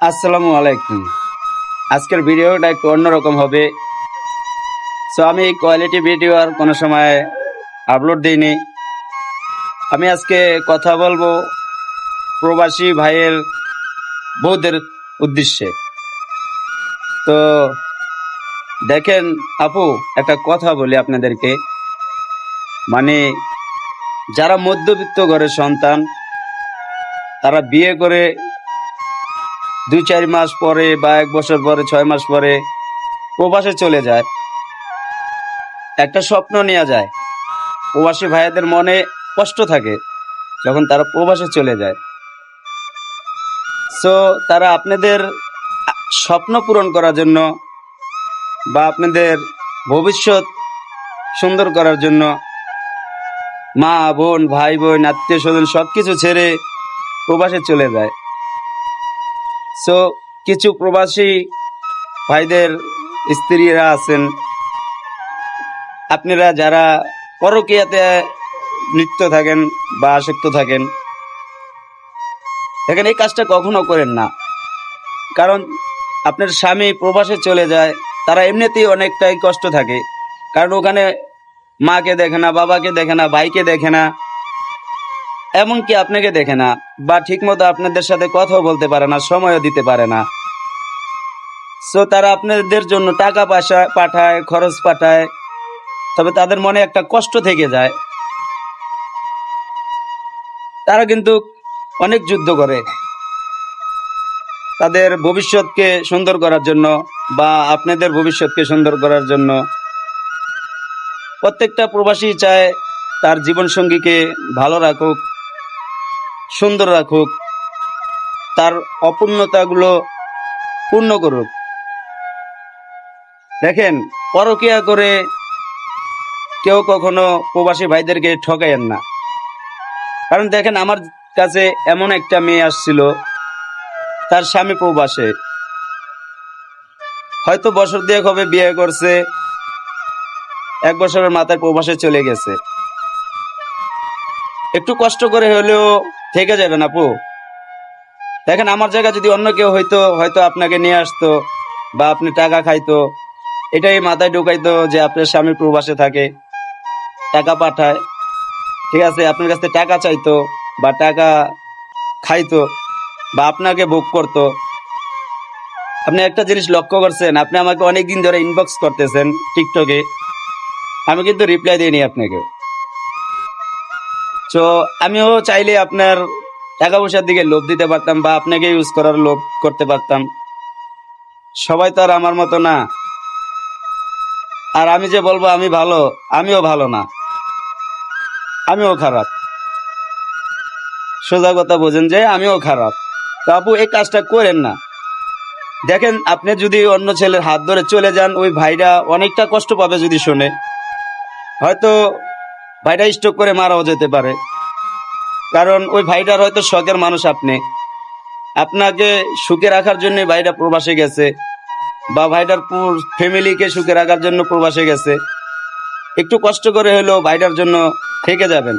আসসালামু আলাইকুম। আজকের ভিডিওটা একটু অন্যরকম হবে। সো আমি কোয়ালিটি ভিডিও আর কোনো সময় আপলোড দিইনি। আমি আজকে কথা বলব প্রবাসী ভাইয়ের বৌদের উদ্দেশ্যে। তো, দেখেন আপু, একটা কথা বলি আপনাদেরকে। মানে যারা মধ্যবিত্ত ঘরের সন্তান, তারা বিয়ে করে দুই চার মাস পরে বা এক বছর পরে, ছয় মাস পরে প্রবাসে চলে যায়। একটা স্বপ্ন নেওয়া যায়। প্রবাসী ভাইয়াদের মনে কষ্ট থাকে যখন তারা প্রবাসে চলে যায়। সো তারা আপনাদের স্বপ্ন পূরণ করার জন্য বা আপনাদের ভবিষ্যৎ সুন্দর করার জন্য মা, বোন, ভাই, বোন, আত্মীয় স্বজন সব কিছু ছেড়ে প্রবাসে চলে যায়। সো কিছু প্রবাসী ভাইদের স্ত্রীরা আছেন। আপনারা যারা পরকীয়াতে লিপ্ত থাকেন বা আসক্ত থাকেন দেখেন এই কাজটা কখনো করেন না। কারণ আপনার স্বামী প্রবাসে চলে যায়, তারা এমনিতেই অনেকটাই কষ্ট থাকে। কারণ ওখানে মাকে দেখে না, বাবাকে দেখে না, ভাইকে দেখে না। এমনকি আপনাকে দেখে না, বা ঠিকমতো আপনাদের সাথে কথাও বলতে পারে না, সময়ও দিতে পারে না। সো তারা আপনাদের জন্য টাকা পয়সা পাঠায়, খরচ পাঠায়, তবে তাদের মনে একটা কষ্ট থেকে যায়। তারা কিন্তু অনেক যুদ্ধ করে। তাদের ভবিষ্যৎকে সুন্দর করার জন্য, বা আপনাদের ভবিষ্যৎকে সুন্দর করার জন্য। প্রত্যেকটা প্রবাসী চায় তার জীবনসঙ্গীকে ভালো রাখুক সুন্দর রাখুক, তার অপূর্ণতাগুলো পূর্ণ করুক। দেখেন, পরকিয়া করে কেউ কখনো প্রবাসী ভাইদেরকে ঠকাইয়েন না। কারণ দেখেন, আমার কাছে এমন একটা মেয়ে আসছিল, তার স্বামী প্রবাসে। হয়তো বছর দিয়ে হবে বিয়ে করছে, এক বছরের মাথায় প্রবাসে চলে গেছে। একটু কষ্ট করে হলেও থেকে যাবেন আপু। দেখেন, আমার জায়গা যদি অন্য কেউ হয়তো হয়তো আপনাকে নিয়ে আসতো বা আপনি টাকা খাইতো। এটাই মাথায় ঢুকাইতো যে আপনার স্বামী প্রবাসে থাকে, টাকা পাঠায়। ঠিক আছে, আপনার কাছ টাকা চাইতো বা টাকা খাইতো বা আপনাকে ভোগ করতো। আপনি একটা জিনিস লক্ষ্য করছেন, আপনি আমাকে অনেক দিন ধরে ইনবক্স করতেছেন, টিকটকে। আমি কিন্তু রিপ্লাই দিইনি আপনাকে। তো আমিও চাইলে আপনার টাকা পয়সার দিকে লোভ দিতে পারতাম বা আপনাকে ইউজ করার লোভ করতে পারতাম। সবাই তো আর আমার মতো না। আর আমি যে বলব, আমি ভালো, আমিও ভালো না। আমিও খারাপ। সোজা কথা বোঝেন যে, আমিও খারাপ। তো আপু, এই কাজটা করেন না। দেখেন, আপনি যদি অন্য ছেলের হাত ধরে চলে যান, ওই ভাইরা অনেকটা কষ্ট পাবে যদি শোনে। হয়তো ভাইটা স্ট্রোক করে মারাও যেতে পারে। কারণ ওই ভাইটার হয়তো শখের মানুষ আপনি। আপনাকে সুখে রাখার জন্য ভাইটা প্রবাসে গেছে বা ভাইটার পুর ফ্যামিলিকে সুখে রাখার জন্য প্রবাসে গেছে। একটু কষ্ট করে হলেও ভাইটার জন্য থেকে যাবেন।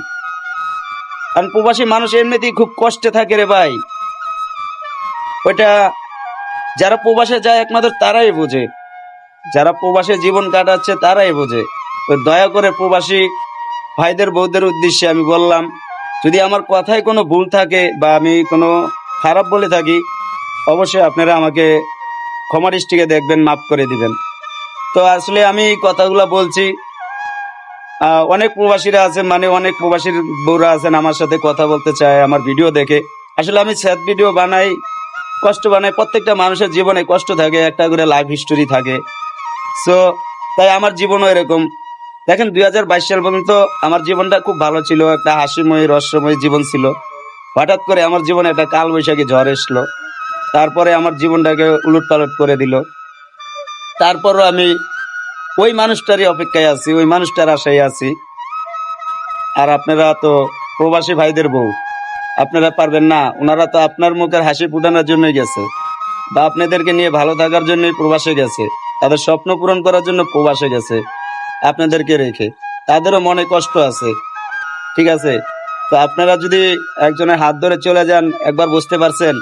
কারণ প্রবাসী মানুষ এমনিতেই খুব কষ্টে থাকে রে ভাই। ওইটা যারা প্রবাসে যায় একমাত্র তারাই বোঝে। যারা প্রবাসে জীবন কাটাচ্ছে তারাই বোঝে। দয়া করে প্রবাসী ভাইদের বৌদের উদ্দেশ্যে আমি বললাম, যদি আমার কথায় কোনো ভুল থাকে বা আমি কোনো খারাপ বলে থাকি, অবশ্যই আপনারা আমাকে ক্ষমা দৃষ্টিকে দেখবেন, মাফ করে দিবেন। তো আসলে আমি কথাগুলো বলছি অনেক প্রবাসীরা আছেন মানে অনেক প্রবাসীর বউরা আছেন, আমার সাথে কথা বলতে চায়, আমার ভিডিও দেখে। আসলে আমি স্যাড ভিডিও বানাই, কষ্ট বানাই, প্রত্যেকটা মানুষের জীবনে কষ্ট থাকে, একটা করে লাইফ হিস্টোরি থাকে। সো তাই আমার জীবনও এরকম। দেখেন, দুই হাজার বাইশ সাল পর্যন্ত আমার জীবনটা খুব ভালো ছিল, একটা হাসিময়, রহস্যময় জীবন ছিল। হঠাৎ করে আমার জীবনে একটা কাল বৈশাখী ঝড় এসলো। তারপরে আমার জীবনটাকে উলট পালট করে দিল। তারপরও আমি ওই মানুষটারই অপেক্ষায় আছি, ওই মানুষটার আশায় আছি। আর আপনারা তো প্রবাসী ভাইদের বউ। আপনারা পারবেন না, ওনারা তো আপনার মুখের হাসি ফুটানোর জন্যই গেছে। বা আপনাদেরকে নিয়ে ভালো থাকার জন্যই প্রবাসে গেছে। তাদের স্বপ্ন পূরণ করার জন্য প্রবাসে গেছে। আপনাদেরকে রেখে। তাদেরও মনে কষ্ট আছে। ঠিক আছে? তো আপনারা যদি একজনের হাত ধরে চলে যান, একবার বুঝতে পারছেন,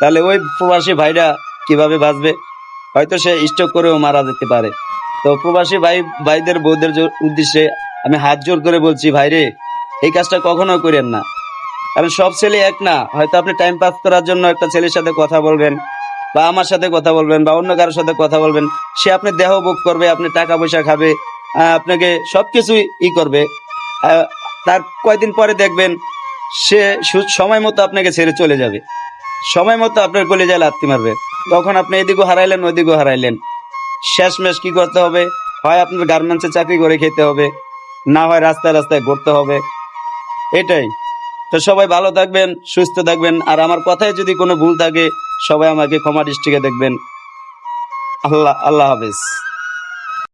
তাহলে ওই প্রবাসী ভাইরা কীভাবে বাঁচবে? হয়তো সে স্টক করেও মারা যেতে পারে। তো প্রবাসী ভাই, ভাইদের বৌদের উদ্দেশ্যে আমি হাত জোর করে বলছি ভাইরে এই কাজটা কখনো করেন না। কারণ সব ছেলে এক না। হয়তো আপনি টাইম পাস করার জন্য একটা ছেলের সাথে কথা বলবেন, বা আমার সাথে কথা বলবেন, বা অন্য কারোর সাথে কথা বলবেন। সে আপনি দেহ ভোগ করবে, আপনি টাকা পয়সা খাবে আপনাকে সবকিছুই ই করবে। তার কয়দিন পরে দেখবেন সে সময় মতো আপনাকে ছেড়ে চলে যাবে। সময় মতো আপনার কলেজায় লাত্তি মারবে। তখন আপনি এদিকেও হারাইলেন ওইদিকেও হারাইলেন। শেষমেশ কি করতে হবে? হয় আপনার গার্মেন্টসে চাকরি করে খেতে হবে, না হয় রাস্তায় রাস্তায় ঘুরতে হবে। এটাই। তো সবাই ভালো থাকবেন, সুস্থ থাকবেন। আর আমার কথায় যদি কোনো ভুল থাকে, সবাই আমাকে ক্ষমা দৃষ্টিকে দেখবেন। আল্লাহ আল্লাহ হাফেজ।